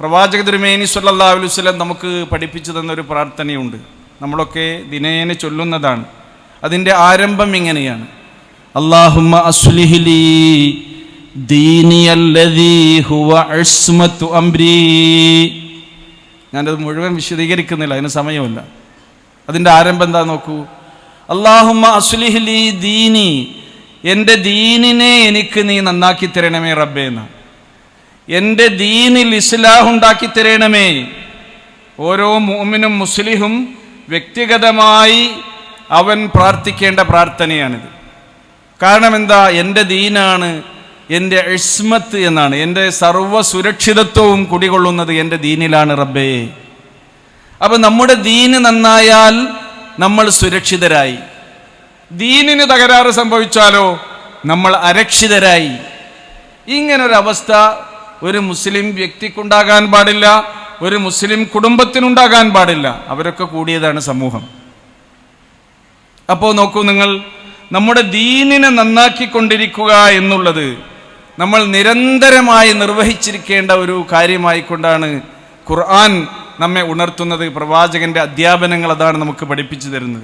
പ്രവാചക തിരുമേനി സല്ലാ നമുക്ക് പഠിപ്പിച്ചു തന്നൊരു പ്രാർത്ഥനയുണ്ട്. നമ്മളൊക്കെ ദിനേനെ ചൊല്ലുന്നതാണ്. അതിന്റെ ആരംഭം ഇങ്ങനെയാണ്. അള്ളാഹുമ്മ അസ്ലിഹിലി ഞാനത് മുഴുവൻ വിശദീകരിക്കുന്നില്ല അതിന് സമയമില്ല. അതിന്റെ ആരംഭം എന്താ നോക്കൂ? അള്ളാഹുമ്മ അസ്ലിഹിലി ദീനി എന്റെ ദീനിനെ എനിക്ക് നീ നന്നാക്കി തരണമേ റബ്ബേ എന്ന്. എന്റെ ദീനിൽ ഇസ്ലാഹ് ഉണ്ടാക്കി തരണമേ. ഓരോ മോമിനും മുസ്ലിഹും വ്യക്തിഗതമായി അവൻ പ്രാർത്ഥിക്കേണ്ട പ്രാർത്ഥനയാണിത്. കാരണം എന്താ എന്റെ ദീനാണ് എന്റെ ഇസ്മത്ത് എന്നാണ് എന്റെ സർവ സുരക്ഷിതത്വവും കുടികൊള്ളുന്നത് എന്റെ ദീനിലാണ് റബ്ബേ. അപ്പം നമ്മുടെ ദീന് നന്നായാൽ നമ്മൾ സുരക്ഷിതരായി. ദീനിന് തകരാറ് സംഭവിച്ചാലോ? നമ്മൾ അരക്ഷിതരായി. ഇങ്ങനൊരവസ്ഥ ഒരു മുസ്ലിം വ്യക്തിക്കുണ്ടാകാൻ പാടില്ല ഒരു മുസ്ലിം കുടുംബത്തിനുണ്ടാകാൻ പാടില്ല. അവരൊക്കെ കൂടിയതാണ് സമൂഹം. അപ്പോൾ നോക്കൂ നിങ്ങൾ നമ്മുടെ ദീനിനെ നന്നാക്കിക്കൊണ്ടിരിക്കുക എന്നുള്ളത് നമ്മൾ നിരന്തരമായി നിർവഹിച്ചിരിക്കേണ്ട ഒരു കാര്യമായിക്കൊണ്ടാണ് ഖുർആൻ നമ്മെ ഉണർത്തുന്നത് പ്രവാചകന്റെ അധ്യാപനങ്ങൾ അതാണ് നമുക്ക് പഠിപ്പിച്ചു തരുന്നത്.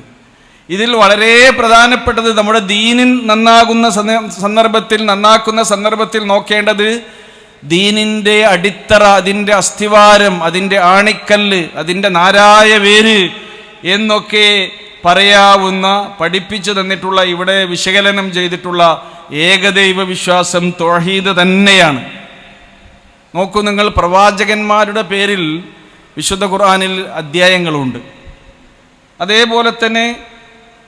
ഇതിൽ വളരെ പ്രധാനപ്പെട്ടത് നമ്മുടെ ദീനിൻ നന്നാകുന്ന സന്ദർഭത്തിൽ നന്നാക്കുന്ന സന്ദർഭത്തിൽ നോക്കേണ്ടത് ദീനിന്റെ അടിത്തറ അതിന്റെ അസ്ഥിവാരം അതിന്റെ ആണിക്കല്ല് അതിന്റെ നാരായ വേര് എന്നൊക്കെ പറയാവുന്ന പഠിപ്പിച്ചു തന്നിട്ടുള്ള ഇവിടെ വിശകലനം ചെയ്തിട്ടുള്ള ഏകദൈവ വിശ്വാസം തൊഴീദ് തന്നെയാണ്. നോക്കൂ നിങ്ങൾ പ്രവാചകന്മാരുടെ പേരിൽ വിശുദ്ധ ഖുർആാനിൽ അധ്യായങ്ങളുണ്ട്. അതേപോലെ തന്നെ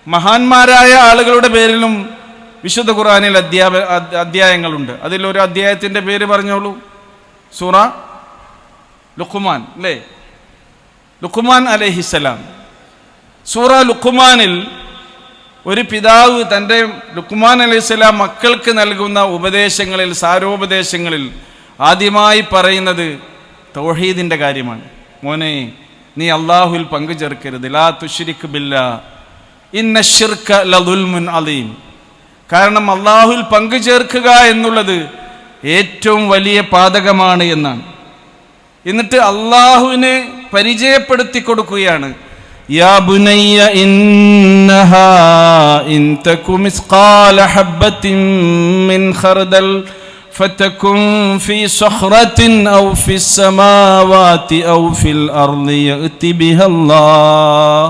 മഹാന്മാരായ ആളുകളുടെ പേരിലും വിശുദ്ധ ഖുറാനിൽ അധ്യാപ അധ്യായങ്ങളുണ്ട്. അതിലൊരു അധ്യായത്തിന്റെ പേര് പറഞ്ഞോളൂ. സൂറ ലുഖുമാൻ അല്ലേ? ലുഖുമാൻ അലഹിസലാം സൂറ ലുഖുമാനിൽ ഒരു പിതാവ് തന്റെ ലുഖ്മാൻ അലൈഹിസ്സലാം മക്കൾക്ക് നൽകുന്ന ഉപദേശങ്ങളിൽ സാരോപദേശങ്ങളിൽ ആദ്യമായി പറയുന്നത് തൗഹീദിന്റെ കാര്യമാണ്. മോനെ നീ അള്ളാഹുൽ പങ്കു ചേർക്കരുത് ലാ തുഷിരിക്ക് ബില്ല. ഇന്ന അലീം കാരണം അള്ളാഹുൽ പങ്കു ചേർക്കുക എന്നുള്ളത് ഏറ്റവും വലിയ പാതകമാണ് എന്നാണ് എന്നിട്ട് അള്ളാഹുവിനെ പരിചയപ്പെടുത്തി കൊടുക്കുകയാണ് യാ ബുനയ്യ ഇന്നഹാ ഇൻ തകു മിസ്ഖാല ഹബ്ബത്തിൻ മിൻ ഖർദൽ فتكن في صخرة أو في السماوات أو في الأرض يأت بها الله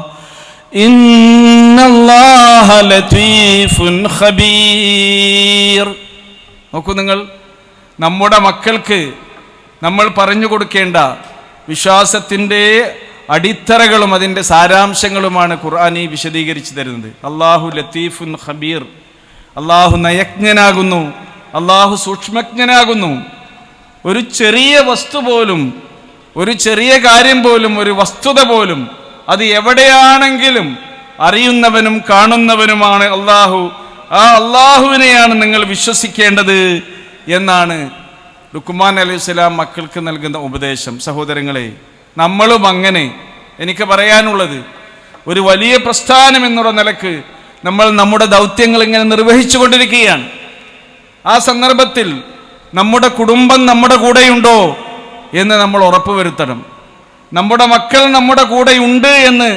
നോക്കൂ നിങ്ങൾ നമ്മുടെ മക്കൾക്ക് നമ്മൾ പറഞ്ഞു കൊടുക്കേണ്ട വിശ്വാസത്തിന്റെ അടിത്തറകളും അതിന്റെ സാരാംശങ്ങളുമാണ് ഖുർആാനി വിശദീകരിച്ചു തരുന്നത്. അള്ളാഹു ലത്തീഫുൻ ഹബീർ അള്ളാഹു നയജ്ഞനാകുന്നു. അള്ളാഹു സൂക്ഷ്മജ്ഞനാകുന്നു. ഒരു ചെറിയ വസ്തു പോലും ഒരു ചെറിയ കാര്യം പോലും ഒരു വസ്തുത പോലും അത് എവിടെയാണെങ്കിലും അറിയുന്നവനും കാണുന്നവനുമാണ് അള്ളാഹു. ആ അള്ളാഹുവിനെയാണ് നിങ്ങൾ വിശ്വസിക്കേണ്ടത് എന്നാണ് ലുക്കുമാൻ അലൈഹി സ്വലാം മക്കൾക്ക് നൽകുന്ന ഉപദേശം. സഹോദരങ്ങളെ നമ്മളും അങ്ങനെ. എനിക്ക് പറയാനുള്ളത് ഒരു വലിയ പ്രസ്ഥാനം എന്നുള്ള നിലയ്ക്ക് നമ്മൾ നമ്മുടെ ദൗത്യങ്ങൾ ഇങ്ങനെ നിർവഹിച്ചു കൊണ്ടിരിക്കുകയാണ് ആ സന്ദർഭത്തിൽ നമ്മുടെ കുടുംബം നമ്മുടെ കൂടെയുണ്ടോ എന്ന് നമ്മൾ ഉറപ്പുവരുത്തണം. നമ്മുടെ മക്കൾ നമ്മുടെ കൂടെയുണ്ട് എന്ന്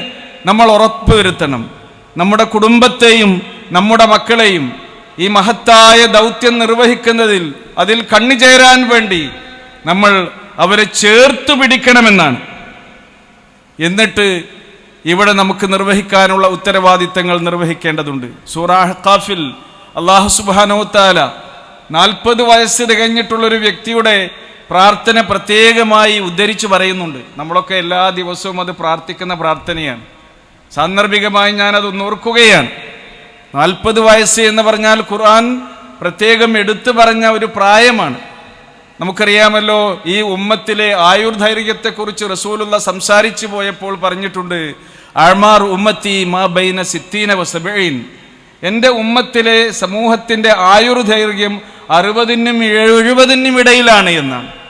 നമ്മൾ ഉറപ്പുവരുത്തണം. നമ്മുടെ കുടുംബത്തെയും നമ്മുടെ മക്കളെയും ഈ മഹത്തായ ദൗത്യം നിർവഹിക്കുന്നതിൽ അതിൽ കണ്ണിചേരാൻ വേണ്ടി നമ്മൾ അവരെ ചേർത്തു പിടിക്കണമെന്നാണ്. എന്നിട്ട് ഇവിടെ നമുക്ക് നിർവഹിക്കാനുള്ള ഉത്തരവാദിത്തങ്ങൾ നിർവഹിക്കേണ്ടതുണ്ട്. സൂറാഹ്കാഫിൽ അള്ളാഹു സുബാനോത്താല നാൽപ്പത് വയസ്സ് തികഞ്ഞിട്ടുള്ളൊരു വ്യക്തിയുടെ പ്രാർത്ഥന പ്രത്യേകമായി ഉദ്ധരിച്ചു പറയുന്നുണ്ട്. നമ്മളൊക്കെ എല്ലാ ദിവസവും അത് പ്രാർത്ഥിക്കുന്ന പ്രാർത്ഥനയാണ്. സാന്ദർഭികമായി ഞാനത് ഓർക്കുകയാണ്. നാൽപ്പത് വയസ്സ് എന്ന് പറഞ്ഞാൽ ഖുർആൻ പ്രത്യേകം എടുത്തു പറഞ്ഞ ഒരു പ്രായമാണ്. നമുക്കറിയാമല്ലോ ഈ ഉമ്മത്തിലെ ആയുർദൈർഘ്യത്തെക്കുറിച്ച് റസൂലുള്ള സംസാരിച്ചു പോയപ്പോൾ പറഞ്ഞിട്ടുണ്ട് ആഴ്മാർ ഉമ്മത്തി മാ ബൈന സിത്തീന വസബീൻ എന്റെ ഉമ്മത്തിലെ സമൂഹത്തിന്റെ ആയുർദൈർഘ്യം അറുപതിനും എഴുപതിനും ഇടയിലാണ് എന്നാണ്.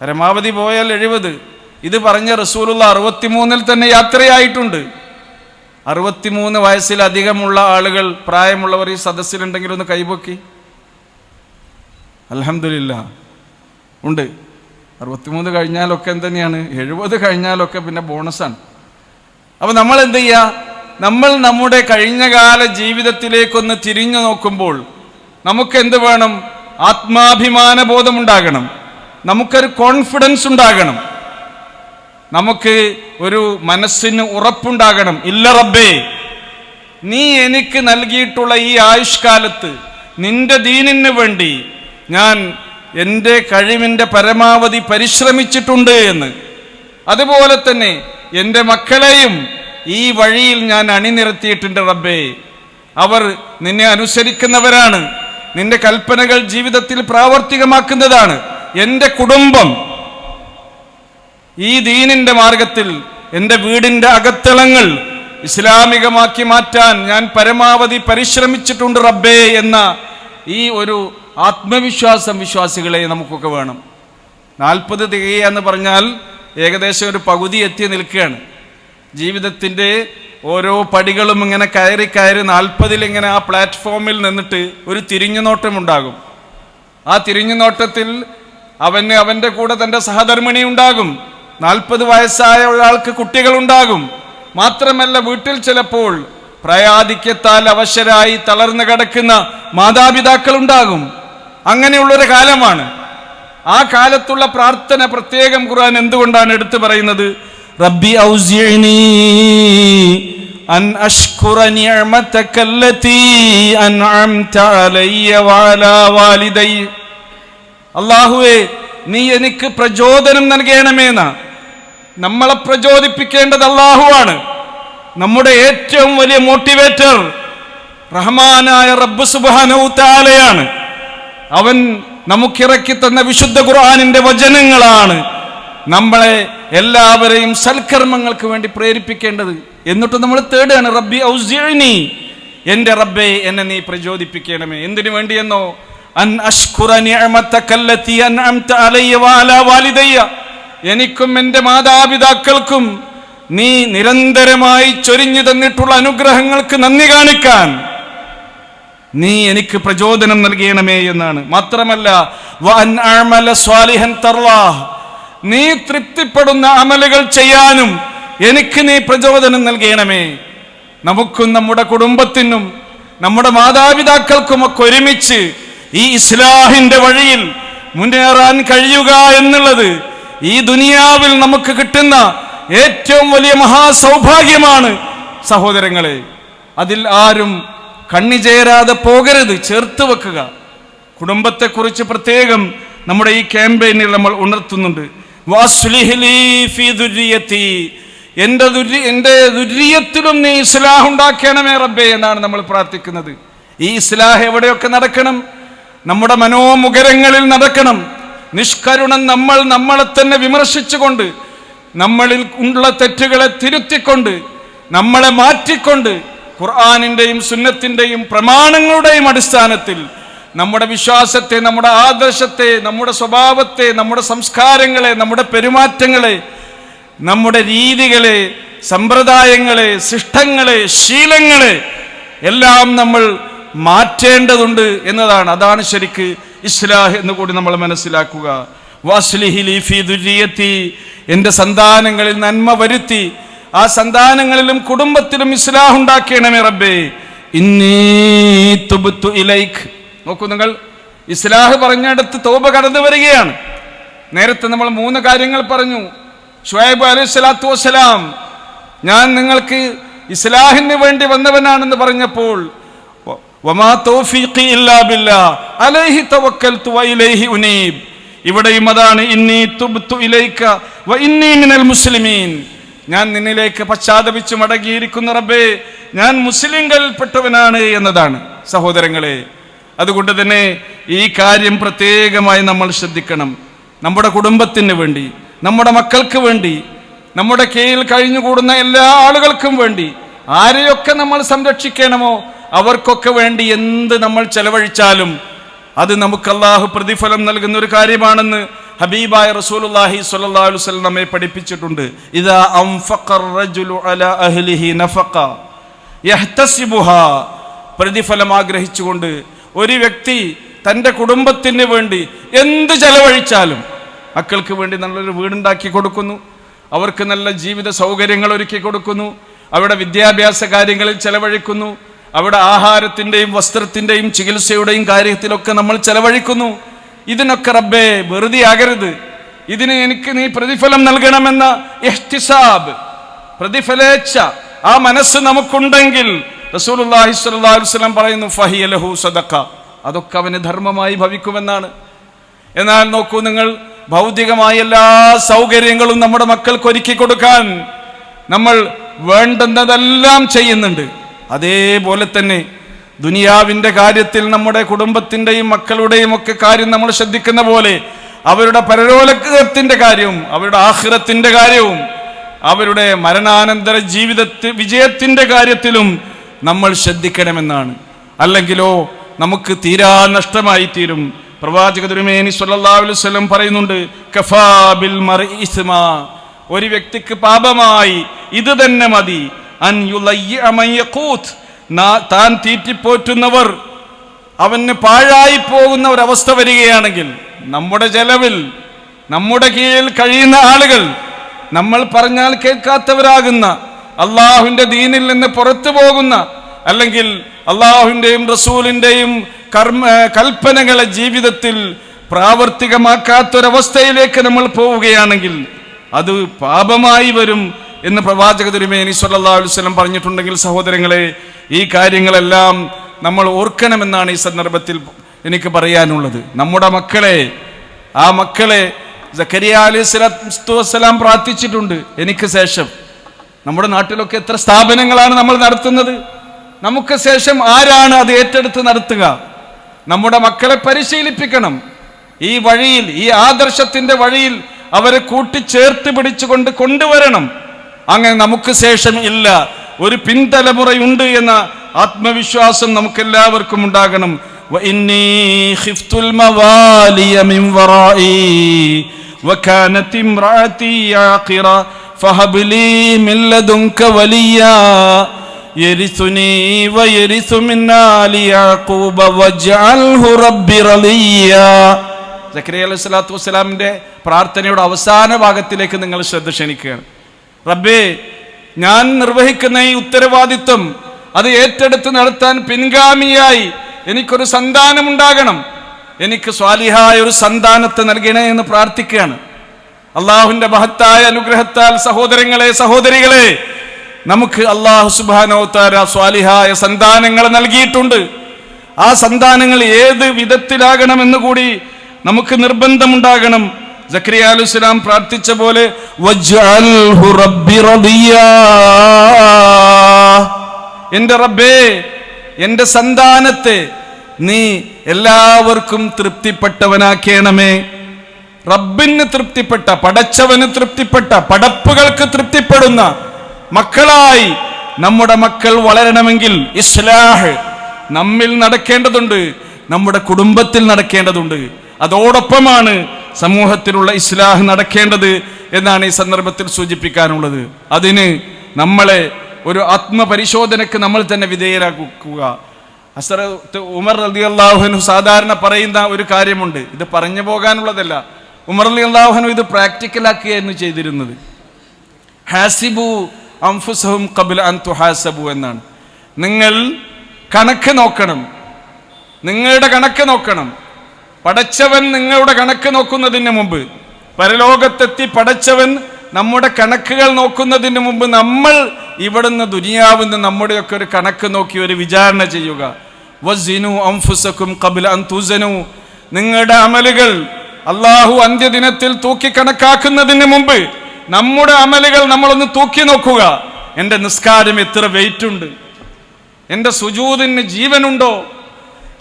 പരമാവധി പോയാൽ എഴുപത്. ഇത് പറഞ്ഞ റസൂലുള്ള അറുപത്തിമൂന്നിൽ തന്നെ യാത്രയായിട്ടുണ്ട്. അറുപത്തിമൂന്ന് വയസ്സിലധികമുള്ള ആളുകൾ പ്രായമുള്ളവർ ഈ സദസ്സിലുണ്ടെങ്കിൽ ഒന്ന് കൈപൊക്കി. അലഹമില്ല ഉണ്ട്. അറുപത്തിമൂന്ന് കഴിഞ്ഞാലൊക്കെ എന്തുതന്നെയാണ് എഴുപത് കഴിഞ്ഞാലൊക്കെ പിന്നെ ബോണസാണ്. അപ്പോൾ നമ്മൾ എന്ത് ചെയ്യുക നമ്മൾ നമ്മുടെ കഴിഞ്ഞകാല ജീവിതത്തിലേക്കൊന്ന് തിരിഞ്ഞു നോക്കുമ്പോൾ നമുക്ക് എന്ത് വേണം? ആത്മാഭിമാന ബോധമുണ്ടാകണം നമുക്കൊരു കോൺഫിഡൻസ് ഉണ്ടാകണം. നമുക്ക് ഒരു മനസ്സിന് ഉറപ്പുണ്ടാകണം. ഇല്ല റബ്ബേ നീ എനിക്ക് നൽകിയിട്ടുള്ള ഈ ആയുഷ്കാലത്ത് നിന്റെ ദീനിന് വേണ്ടി ഞാൻ എന്റെ കഴിവിന്റെ പരമാവധി പരിശ്രമിച്ചിട്ടുണ്ട് എന്ന്. അതുപോലെ തന്നെ എന്റെ മക്കളെയും ഈ വഴിയിൽ ഞാൻ അണിനിരത്തിയിട്ടുണ്ട് റബ്ബേ. അവർ നിന്നെ അനുസരിക്കുന്നവരാണ്. നിന്റെ കൽപ്പനകൾ ജീവിതത്തിൽ പ്രാവർത്തികമാക്കുന്നതാണ്. എന്റെ കുടുംബം ഈ ദീനിന്റെ മാർഗത്തിൽ എന്റെ വീടിന്റെ അകത്തളങ്ങൾ ഇസ്ലാമികമാക്കി മാറ്റാൻ ഞാൻ പരമാവധി പരിശ്രമിച്ചിട്ടുണ്ട് റബ്ബേ എന്ന ഈ ഒരു ആത്മവിശ്വാസം വിശ്വാസികളെ നമുക്കൊക്കെ വേണം. നാൽപ്പത് തികയുക എന്ന് പറഞ്ഞാൽ ഏകദേശം ഒരു പകുതി എത്തി നിൽക്കുകയാണ്. ജീവിതത്തിന്റെ ഓരോ പടികളും ഇങ്ങനെ കയറി കയറി നാൽപ്പതിൽ ഇങ്ങനെ ആ പ്ലാറ്റ്ഫോമിൽ നിന്നിട്ട് ഒരു തിരിഞ്ഞുനോട്ടമുണ്ടാകും. ആ തിരിഞ്ഞുനോട്ടത്തിൽ അവന് അവന്റെ കൂടെ തന്റെ സഹധർമ്മിണി ഉണ്ടാകും. നാൽപ്പത് വയസ്സായ ഒരാൾക്ക് കുട്ടികളുണ്ടാകും. മാത്രമല്ല വീട്ടിൽ ചിലപ്പോൾ പ്രയാധിക്യത്താൽ അവശരായി തളർന്നു കിടക്കുന്ന മാതാപിതാക്കൾ ഉണ്ടാകും അങ്ങനെയുള്ളൊരു കാലമാണ്. ആ കാലത്തുള്ള പ്രാർത്ഥന പ്രത്യേകം ഖുർആൻ എന്തുകൊണ്ടാണ് എടുത്തു പറയുന്നത്? റബ്ബി ഔസിഅനി അൻ വാലിദയ്യ അള്ളാഹുവേ നീ എനിക്ക് പ്രചോദനം നൽകണമേന്ന്. നമ്മളെ പ്രചോദിപ്പിക്കേണ്ടത് അള്ളാഹുവാണ്. നമ്മുടെ ഏറ്റവും വലിയ മോട്ടിവേറ്റർ റഹ്മാനായ റബ്ബ് സുബാനൗത്താലയാണ് അവൻ നമുക്കിറക്കി തന്ന വിശുദ്ധ ഖുർആാനിന്റെ വചനങ്ങളാണ് നമ്മളെ എല്ലാവരെയും സൽക്കർമ്മങ്ങൾക്ക് വേണ്ടി പ്രേരിപ്പിക്കേണ്ടത്. എന്നിട്ട് നമ്മൾ തേടുകയാണ് റബ്ബി ഔസിഅനി എന്റെ റബ്ബെ എന്നെ നീ പ്രചോദിപ്പിക്കണമേ. എന്തിനു വേണ്ടിയെന്നോ? എനിക്കും എന്റെ മാതാപിതാക്കൾക്കും നീ നിരന്തരമായി ചൊരിഞ്ഞു തന്നിട്ടുള്ള അനുഗ്രഹങ്ങൾക്ക് നന്ദി കാണിക്കാൻ നീ എനിക്ക് പ്രചോദനം നൽകണമേ എന്നാണ്. മാത്രമല്ല നീ തൃപ്തിപ്പെടുന്ന അമലുകൾ ചെയ്യാനും എനിക്ക് നീ പ്രചോദനം നൽകണമേ. നമുക്കും നമ്മുടെ കുടുംബത്തിനും നമ്മുടെ മാതാപിതാക്കൾക്കും ഒക്കെ ഒരുമിച്ച് ഈ ഇസ്ലാഹിന്റെ വഴിയിൽ മുന്നേറാൻ കഴിയുക എന്നുള്ളത് ഈ ദുനിയാവിൽ നമുക്ക് കിട്ടുന്ന ഏറ്റവും വലിയ മഹാസൗഭാഗ്യമാണ് സഹോദരങ്ങളെ. അതിൽ ആരും കണ്ണിചേരാതെ പോകരുത് ചേർത്ത് വെക്കുക. കുടുംബത്തെക്കുറിച്ച് പ്രത്യേകം നമ്മുടെ ഈ ക്യാമ്പയിനിൽ നമ്മൾ ഉണർത്തുന്നുണ്ട്. എന്റെ ലീ ഫീ ദുർരിയത്തി. എന്റെ ദുരി എന്റെ ദുര്യത്തിലും നീ ഇസ്ലാഹ് ഉണ്ടാക്കണമേ റബ്ബേ എന്നാണ് നമ്മൾ പ്രാർത്ഥിക്കുന്നത്. ഈ ഇസ്ലാഹ് എവിടെയൊക്കെ നടക്കണം? നമ്മുടെ മനോമുഖരങ്ങളിൽ നടക്കണം. നിഷ്കരുണം നമ്മൾ നമ്മളെ തന്നെ വിമർശിച്ചുകൊണ്ട് നമ്മളിൽ ഉള്ള തെറ്റുകളെ തിരുത്തിക്കൊണ്ട് നമ്മളെ മാറ്റിക്കൊണ്ട് ഖുർആാനിന്റെയും സുന്നത്തിന്റെയും പ്രമാണങ്ങളുടെയും അടിസ്ഥാനത്തിൽ നമ്മുടെ വിശ്വാസത്തെ നമ്മുടെ ആദർശത്തെ നമ്മുടെ സ്വഭാവത്തെ നമ്മുടെ സംസ്കാരങ്ങളെ നമ്മുടെ പെരുമാറ്റങ്ങളെ നമ്മുടെ രീതികളെ സമ്പ്രദായങ്ങളെ ശിഷ്ടങ്ങളെ ശീലങ്ങളെ എല്ലാം നമ്മൾ മാറ്റേണ്ടതുണ്ട് എന്നതാണ്. അതാണ് ശരിക്ക് ഇസ്ലാഹ് എന്ന് കൂടി നമ്മൾ മനസ്സിലാക്കുക. എന്റെ സന്താനങ്ങളിൽ നന്മ വരുത്തി ആ സന്താനങ്ങളിലും കുടുംബത്തിലും ഇസ്ലാഹ് ഉണ്ടാക്കണമേ റബ്ബേ. ഇലൈക്ക് നോക്കൂ നിങ്ങൾ ഇസ്ലാഹ് പറഞ്ഞിടത്ത് തോപ കടന്നു വരികയാണ്. നേരത്തെ നമ്മൾ മൂന്ന് കാര്യങ്ങൾ പറഞ്ഞു. ഷുഹൈബ് അലൈഹി സ്വലാത്തു വസ്സലാം ഞാൻ നിങ്ങൾക്ക് ഇസ്ലാഹിന് വേണ്ടി വന്നവനാണെന്ന് പറഞ്ഞപ്പോൾ വമാ ഇല്ലാ ബില്ലാ അലൈഹി തവക്കൽതു വഇലൈഹി ഉനീബ്. ഇവിടെയും അതാണ് ഇന്നി തുബ്തു ഇലൈക മിനൽ മുസ്ലിമീൻ. ഞാൻ നിന്നിലേക്ക് പശ്ചാത്തപിച്ചു മടങ്ങിയിരിക്കുന്ന റബ്ബേ ഞാൻ മുസ്ലിംകൾപ്പെട്ടവനാണ് എന്നതാണ്. സഹോദരങ്ങളെ അതുകൊണ്ട് തന്നെ ഈ കാര്യം പ്രത്യേകമായി നമ്മൾ ശ്രദ്ധിക്കണം. നമ്മുടെ കുടുംബത്തിന് വേണ്ടി നമ്മുടെ മക്കൾക്ക് വേണ്ടി നമ്മുടെ കീഴിൽ കഴിഞ്ഞുകൂടുന്ന എല്ലാ ആളുകൾക്കും വേണ്ടി ആരെയൊക്കെ നമ്മൾ സംരക്ഷിക്കണമോ അവർക്കൊക്കെ വേണ്ടി എന്ത് നമ്മൾ ചെലവഴിച്ചാലും അത് നമുക്ക് അള്ളാഹു പ്രതിഫലം നൽകുന്ന ഒരു കാര്യമാണെന്ന് ഹബീബായ റസൂലുള്ളാഹി സ്വല്ലല്ലാഹു അലൈഹി വസല്ലം നമ്മെ പഠിപ്പിച്ചിട്ടുണ്ട്. ഇദാ അംഫഖർ റജുലു അലാ അഹ്ലിഹി നഫഖ യഹ്തസിബുഹ. പ്രതിഫലം ആഗ്രഹിച്ചുകൊണ്ട് ഒരു വ്യക്തി തന്റെ കുടുംബത്തിന് വേണ്ടി എന്ത് ചെലവഴിച്ചാലും മക്കൾക്ക് വേണ്ടി നല്ലൊരു വീടുണ്ടാക്കി കൊടുക്കുന്നു. അവർക്ക് നല്ല ജീവിത സൗകര്യങ്ങൾ ഒരുക്കി കൊടുക്കുന്നു. അവരുടെ വിദ്യാഭ്യാസ കാര്യങ്ങളിൽ ചെലവഴിക്കുന്നു. അവിടെ ആഹാരത്തിന്റെയും വസ്ത്രത്തിന്റെയും ചികിത്സയുടെയും കാര്യത്തിലൊക്കെ നമ്മൾ ചെലവഴിക്കുന്നു. ഇതിനൊക്കെ റബ്ബേ വെറുതെ ആകരുത്. ഇതിന് എനിക്ക് നീ പ്രതിഫലം നൽകണമെന്ന എഹ്തിസാബ് പ്രതിഫലേച്ച ആ മനസ്സ് നമുക്കുണ്ടെങ്കിൽ റസൂലുള്ളാഹി സ്വല്ലല്ലാഹു അലൈഹി വസല്ലം പറയുന്നു ഫഹിയ ലഹു സദക്ക അതൊക്കെ അവന് ധർമ്മമായി ഭവിക്കുമെന്നാണ്. എന്നാൽ നോക്കൂ നിങ്ങൾ ഭൗതികമായ എല്ലാ സൗകര്യങ്ങളും നമ്മുടെ മക്കൾക്ക് ഒരുക്കി കൊടുക്കാൻ നമ്മൾ വേണ്ടുന്നതെല്ലാം ചെയ്യുന്നുണ്ട്. അതേപോലെ തന്നെ ദുനിയാവിന്റെ കാര്യത്തിൽ നമ്മുടെ കുടുംബത്തിന്റെയും മക്കളുടെയും ഒക്കെ കാര്യം നമ്മൾ ശ്രദ്ധിക്കുന്ന പോലെ അവരുടെ പരലോകത്തിന്റെ കാര്യവും അവരുടെ ആഹ്റത്തിന്റെ കാര്യവും അവരുടെ മരണാനന്തര ജീവിതത്തിൽ വിജയത്തിന്റെ കാര്യത്തിലും നമ്മൾ ശ്രദ്ധിക്കണമെന്നാണ്. അല്ലെങ്കിലോ നമുക്ക് തീരാ നഷ്ടമായി തീരും പ്രവാചക തിരുമേനി സല്ലാ അലൈഹി വസല്ലം പറയുന്നുണ്ട് കഫാ ബിൽ ഇസ്മാ. ഒരു വ്യക്തിക്ക് പാപമായി ഇത് തന്നെ മതി. താൻ തീറ്റിപ്പോറ്റുന്നവർ അവന് പാഴായി പോകുന്ന ഒരവസ്ഥ വരികയാണെങ്കിൽ നമ്മുടെ ചെലവിൽ നമ്മുടെ കീഴിൽ കഴിയുന്ന ആളുകൾ നമ്മൾ പറഞ്ഞാൽ കേൾക്കാത്തവരാകുന്ന അള്ളാഹുവിന്റെ ദീനിൽ നിന്ന് പുറത്തു പോകുന്ന അല്ലെങ്കിൽ അള്ളാഹുവിന്റെയും റസൂലിന്റെയും കർമ്മ കൽപ്പനകളെ ജീവിതത്തിൽ പ്രാവർത്തികമാക്കാത്തൊരവസ്ഥയിലേക്ക് നമ്മൾ പോവുകയാണെങ്കിൽ അത് പാപമായി വരും എന്ന് പ്രവാചക തിരുമേനി വസല്ലം പറഞ്ഞിട്ടുണ്ടെങ്കിൽ സഹോദരങ്ങളെ ഈ കാര്യങ്ങളെല്ലാം നമ്മൾ ഓർക്കണമെന്നാണ് ഈ സന്ദർഭത്തിൽ എനിക്ക് പറയാനുള്ളത്. നമ്മുടെ മക്കളെ ആ മക്കളെ സ്വലാത്തു വസ്സലാം പ്രാർത്ഥിച്ചിട്ടുണ്ട്. എനിക്ക് ശേഷം. നമ്മുടെ നാട്ടിലൊക്കെ എത്ര സ്ഥാപനങ്ങളാണ് നമ്മൾ നടത്തുന്നത്? നമുക്ക് ശേഷം ആരാണ് അത് ഏറ്റെടുത്ത് നടത്തുക? നമ്മുടെ മക്കളെ പരിശീലിപ്പിക്കണം. ഈ വഴിയിൽ ഈ ആദർശത്തിന്റെ വഴിയിൽ അവരെ കൂട്ടിച്ചേർത്ത് പിടിച്ചുകൊണ്ട് കൊണ്ടുവരണം. അങ്ങനെ നമുക്ക് ശേഷം ഇല്ല. ഒരു പിൻതലമുറയുണ്ട് എന്ന ആത്മവിശ്വാസം നമുക്ക് എല്ലാവർക്കും ഉണ്ടാകണം ൂബ സക്രിയ അലൈഹി സ്വലാത്തു വസ്സലാമിന്റെ പ്രാർത്ഥനയുടെ അവസാന ഭാഗത്തിലേക്ക് നിങ്ങൾ ശ്രദ്ധ ക്ഷണിക്കുകയാണ്. റബ്ബേ ഞാൻ നിർവഹിക്കുന്ന ഈ ഉത്തരവാദിത്വം അത് ഏറ്റെടുത്ത് നടത്താൻ പിൻഗാമിയായി എനിക്കൊരു സന്താനമുണ്ടാകണം. എനിക്ക് സ്വാലിഹായ ഒരു സന്താനത്തെ നൽകണേ എന്ന് പ്രാർത്ഥിക്കുകയാണ്. അള്ളാഹുവിന്റെ മഹത്തായ അനുഗ്രഹത്താൽ സഹോദരങ്ങളെ സഹോദരികളെ നമുക്ക് അള്ളാഹു സുബാനോത്താര സ്വാലിഹായ സന്താനങ്ങൾ നൽകിയിട്ടുണ്ട്. ആ സന്താനങ്ങൾ ഏത് വിധത്തിലാകണമെന്ന് കൂടി നമുക്ക് നിർബന്ധമുണ്ടാകണം. ജക്രിയാലുസ്ലാം പ്രാർത്ഥിച്ച പോലെ. എന്റെ റബ്ബേ എന്റെ സന്താനത്തെ നീ എല്ലാവർക്കും തൃപ്തിപ്പെട്ടവനാക്കേണമേ. റബ്ബിന് തൃപ്തിപ്പെട്ട പടച്ചവന് തൃപ്തിപ്പെട്ട പടപ്പുകൾക്ക് തൃപ്തിപ്പെടുന്ന മക്കളായി നമ്മുടെ മക്കൾ വളരണമെങ്കിൽ ഇസ്ലാഹ് നമ്മിൽ നടക്കേണ്ടതുണ്ട് നമ്മുടെ കുടുംബത്തിൽ നടക്കേണ്ടതുണ്ട്. അതോടൊപ്പമാണ് സമൂഹത്തിലുള്ള ഇസ്ലാഹ് നടക്കേണ്ടത് എന്നാണ് ഈ സന്ദർഭത്തിൽ സൂചിപ്പിക്കാനുള്ളത്. അതിന് നമ്മളെ ഒരു ആത്മപരിശോധനയ്ക്ക് നമ്മൾ തന്നെ വിധേയരാക്കുക. ഹസരത്ത് ഉമർ അലി അള്ളാഹുനു സാധാരണ പറയുന്ന ഒരു കാര്യമുണ്ട്. ഇത് പറഞ്ഞു പോകാനുള്ളതല്ല. ഉമർ അലി അള്ളാഹുനു ഇത് പ്രാക്ടിക്കലാക്കുകയായിരുന്നു ചെയ്തിരുന്നത്. ഹാസിബു അംഫുസഹും കബിൽ അൻ തുഹാസബു എന്നാണ്. നിങ്ങൾ കണക്ക് നോക്കണം. നിങ്ങളുടെ കണക്ക് നോക്കണം. പടച്ചവൻ നിങ്ങളുടെ കണക്ക് നോക്കുന്നതിന് മുമ്പ് പരലോകത്തെത്തി പടച്ചവൻ നമ്മുടെ കണക്കുകൾ നോക്കുന്നതിന് മുമ്പ് നമ്മൾ ഇവിടുന്ന് ദുനിയാവുന്ന നമ്മുടെയൊക്കെ ഒരു കണക്ക് നോക്കി ഒരു വിചാരണ ചെയ്യുക. നിങ്ങളുടെ അമലുകൾ അള്ളാഹു അന്ത്യദിനത്തിൽ തൂക്കി കണക്കാക്കുന്നതിന് മുമ്പ് നമ്മുടെ അമലുകൾ നമ്മളൊന്ന് തൂക്കി നോക്കുക. എന്റെ നിസ്കാരം എത്ര വെയിറ്റ് ഉണ്ട് എന്റെ സുജൂതിന് ജീവനുണ്ടോ.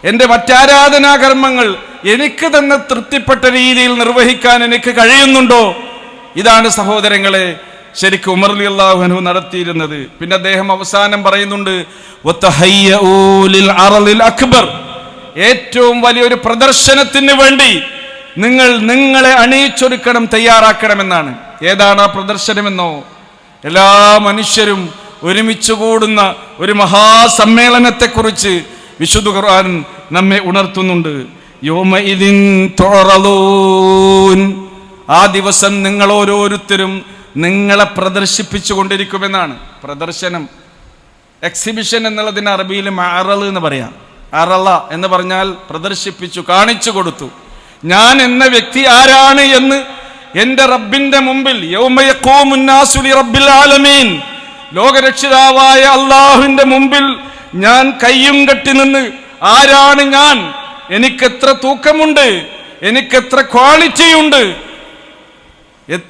എന്റെ മറ്റാരാധനാ കർമ്മങ്ങൾ എനിക്ക് തന്നെ തൃപ്തിപ്പെട്ട രീതിയിൽ നിർവഹിക്കാൻ എനിക്ക് കഴിയുന്നുണ്ടോ? ഇതാണ് സഹോദരങ്ങളെ ശരിക്കും ഉമർ അള്ളാഹുനു നടത്തിയിരുന്നത്. പിന്നെ അദ്ദേഹം അവസാനം പറയുന്നുണ്ട് "വത്തഹയ്യഊ ലിൽ അറളിൽ അക്ബർ. ഏറ്റവും വലിയൊരു പ്രദർശനത്തിന് വേണ്ടി നിങ്ങൾ നിങ്ങളെ അണിയിച്ചൊരുക്കണം തയ്യാറാക്കണമെന്നാണ്. ഏതാണ് ആ പ്രദർശനമെന്നോ? എല്ലാ മനുഷ്യരും ഒരുമിച്ച് കൂടുന്ന ഒരു മഹാസമ്മേളനത്തെക്കുറിച്ച് വിശുദ്ധ ഖുർആൻ നമ്മെ ഉണർത്തുന്നുണ്ട്. ആ ദിവസം നിങ്ങൾ ഓരോരുത്തരും നിങ്ങളെ പ്രദർശിപ്പിച്ചു കൊണ്ടിരിക്കുമെന്നാണ് പ്രദർശനം. എക്സിബിഷൻ എന്നുള്ളതിന് അറബിയിൽ മാറൽ എന്ന് പറയാം. അറള എന്ന് പറഞ്ഞാൽ പ്രദർശിപ്പിച്ചു കാണിച്ചു കൊടുത്തു. ഞാൻ എന്ന വ്യക്തി ആരാണ് എന്ന് എന്റെ റബ്ബിന്റെ മുമ്പിൽ ആലമീൻ. ലോകരക്ഷിതാവായ അള്ളാഹുവിന്റെ മുമ്പിൽ ഞാൻ കയ്യും കെട്ടി നിന്ന് ആരാണ് ഞാൻ? എനിക്കെത്ര തൂക്കമുണ്ട് എനിക്കെത്ര ക്വാളിറ്റി ഉണ്ട്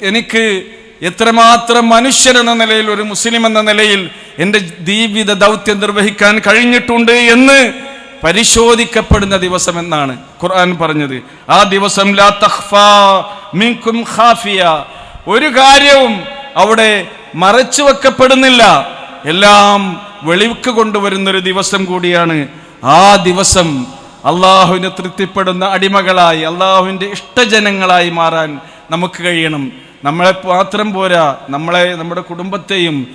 എനിക്ക് എത്രമാത്രം മനുഷ്യൻ എന്ന നിലയിൽ ഒരു മുസ്ലിം എന്ന നിലയിൽ എന്റെ ജീവിത ദൗത്യം നിർവഹിക്കാൻ കഴിഞ്ഞിട്ടുണ്ട് എന്ന് പരിശോധിക്കപ്പെടുന്ന ദിവസം എന്നാണ് ഖുർആൻ പറഞ്ഞത്. ആ ദിവസം ലാ മിൻകും ഖാഫിയ. ഒരു കാര്യവും അവിടെ മറച്ചു വെക്കപ്പെടുന്നില്ല. എല്ലാം വെളിവുക്ക് കൊണ്ടുവരുന്ന ഒരു ദിവസം കൂടിയാണ് ആ ദിവസം. അള്ളാഹുവിന് തൃപ്തിപ്പെടുന്ന അടിമകളായി അള്ളാഹുവിന്റെ ഇഷ്ടജനങ്ങളായി മാറാൻ നമുക്ക് കഴിയണം. നമ്മളെ മാത്രം പോരാ. നമ്മളെ നമ്മുടെ കുടുംബത്തെയും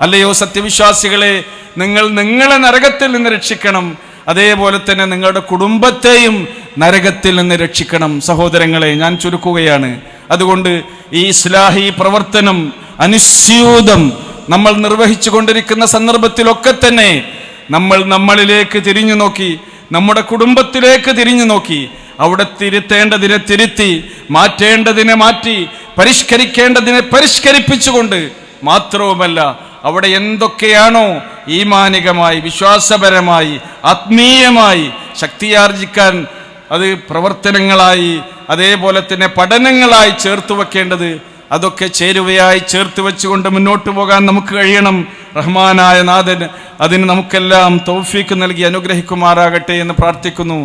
അല്ലയോ സത്യവിശ്വാസികളെ നിങ്ങൾ നിങ്ങളെ നരകത്തിൽ നിന്ന് രക്ഷിക്കണം. അതേപോലെ തന്നെ നിങ്ങളുടെ കുടുംബത്തെയും നരകത്തിൽ നിന്ന് രക്ഷിക്കണം. സഹോദരങ്ങളെ ഞാൻ ചുരുക്കുകയാണ്. അതുകൊണ്ട് ഈ ഇസ്ലാഹി പ്രവർത്തനം അനുസ്യൂതം നമ്മൾ നിർവഹിച്ചു കൊണ്ടിരിക്കുന്ന സന്ദർഭത്തിലൊക്കെ തന്നെ നമ്മൾ നമ്മളിലേക്ക് തിരിഞ്ഞു നോക്കി നമ്മുടെ കുടുംബത്തിലേക്ക് തിരിഞ്ഞു നോക്കി അവിടെ തിരുത്തേണ്ടതിനെ തിരുത്തി മാറ്റേണ്ടതിനെ മാറ്റി പരിഷ്കരിക്കേണ്ടതിനെ പരിഷ്കരിപ്പിച്ചുകൊണ്ട് മാത്രവുമല്ല അവിടെ എന്തൊക്കെയാണോ ഈമാനികമായി വിശ്വാസപരമായി ആത്മീയമായി ശക്തിയാർജിക്കാൻ അത് പ്രവർത്തനങ്ങളായി അതേപോലെ തന്നെ പഠനങ്ങളായി ചേർത്ത് വെക്കേണ്ടത് അതൊക്കെ ചേരുവയായി ചേർത്ത് വെച്ചുകൊണ്ട് മുന്നോട്ട് പോകാൻ നമുക്ക് കഴിയണം. റഹ്മാനായ നാഥൻ അതിന് നമുക്കെല്ലാം തൗഫീക്ക് നൽകി അനുഗ്രഹിക്കുമാറാകട്ടെ എന്ന് പ്രാർത്ഥിക്കുന്നു.